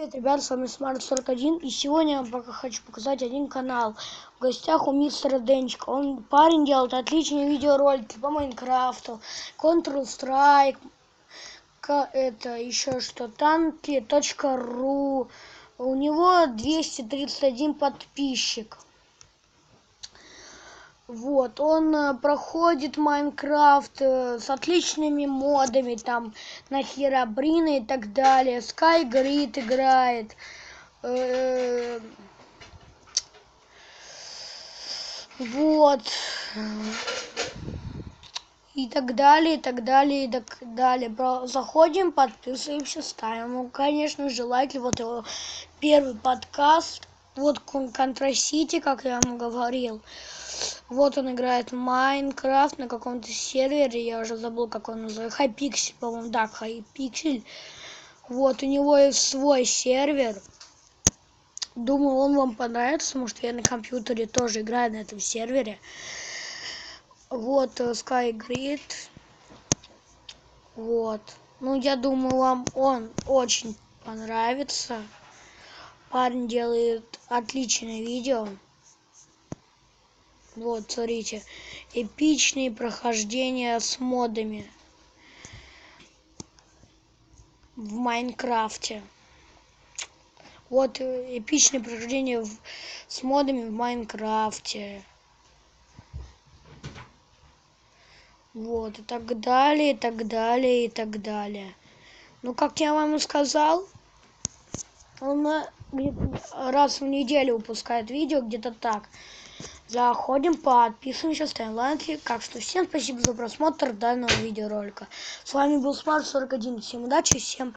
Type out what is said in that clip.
Привет, ребят, с вами Smart 41 и сегодня я пока хочу показать один канал. В гостях у мистера Денчика. Он парень делает отличные видеоролики по Майнкрафту, Counter-Strike, это еще что, танки.ру. У него 231 подписчик. Вот, он э, проходит Майнкрафт э, с отличными модами, там, на Херабрина и так далее. Скайгрид играет. Э, вот. И так далее, и так далее, и так далее. Заходим, подписываемся, ставим, ну, конечно же, лайки. Вот его первый подкаст. Вот Контра Сити, как я вам говорил. Вот он играет в Майнкрафт на каком-то сервере, я уже забыл, как он называется, Хайпиксель, по-моему, да, Хайпиксель. Вот, у него есть свой сервер. Думаю, он вам понравится, потому что я на компьютере тоже играю на этом сервере. Вот, э, SkyGrid. Вот. Ну, я думаю, вам он очень понравится. Парень делает отличное видео. Вот, смотрите. Эпичные прохождения с модами. В Майнкрафте. Вот э, эпичные прохождения в, с модами в Майнкрафте. Вот, и так далее, и так далее, и так далее. Ну, как я вам и сказал, он э, раз в неделю выпускает видео, где-то так. Заходим, подписываемся, ставим лайки. Так что всем спасибо за просмотр данного видеоролика. С вами был Смарт 41. Всем удачи, всем